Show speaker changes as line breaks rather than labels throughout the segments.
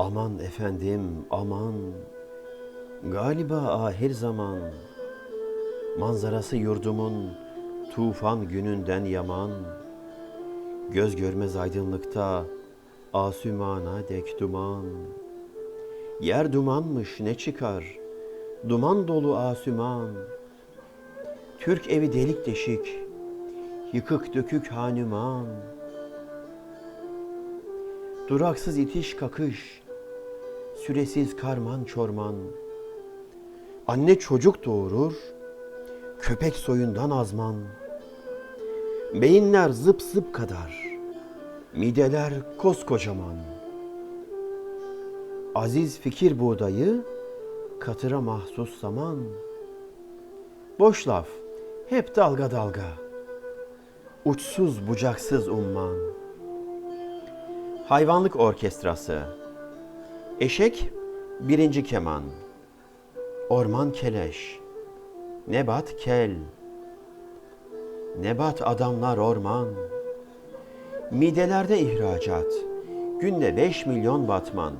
Aman efendim aman. Galiba ahir zaman. Manzarası yurdumun Tufan gününden yaman. Göz görmez aydınlıkta Asümana dek duman. Yer dumanmış ne çıkar? Duman dolu asüman. Türk evi delik deşik Yıkık dökük hanüman Duraksız itiş kakış Süresiz karman çorman. Anne çocuk doğurur Köpek soyundan azman. Beyinler zıp zıp kadar Mideler koskocaman. Aziz fikir buğdayı Katıra mahsus zaman. Boş laf hep dalga dalga Uçsuz bucaksız umman. Hayvanlık Orkestrası Eşek birinci keman. Orman keleş Nebat kel. Nebat adamlar orman. Midelerde ihracat Günde 5 milyon batman.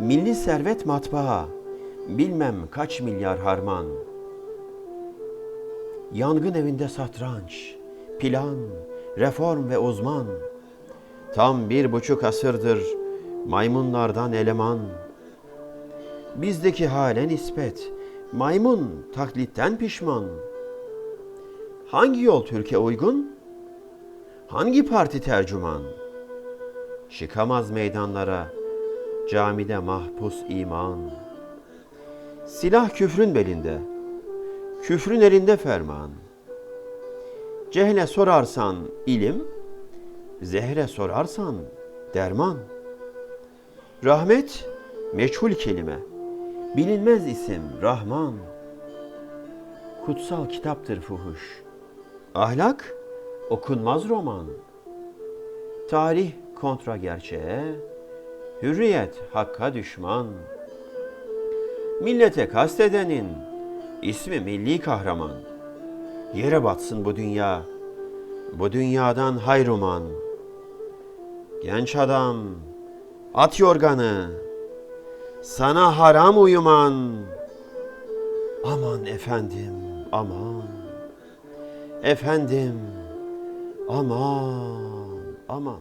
Milli servet matbaa Bilmem kaç milyar harman. Yangın evinde satranç Plan, reform ve uzman. Tam bir buçuk asırdır maymunlardan eleman. Bizdeki hale nispet, maymun taklitten pişman. Hangi yol Türkiye uygun? Hangi parti tercüman? Çıkamaz meydanlara, camide mahpus iman. Silah küfrün belinde, küfrün elinde ferman. Cehle sorarsan ilim, Zehre sorarsan derman. Rahmet meçhul kelime. Bilinmez isim Rahman. Kutsal kitaptır fuhuş. Ahlak okunmaz roman. Tarih kontra gerçeğe, hürriyet hakka düşman. Millete kastedenin ismi milli kahraman. Yere batsın bu dünya, bu dünyadan hayruman. Genç adam, at yorganı, sana haram uyuman. Aman efendim, aman. Efendim, aman, aman.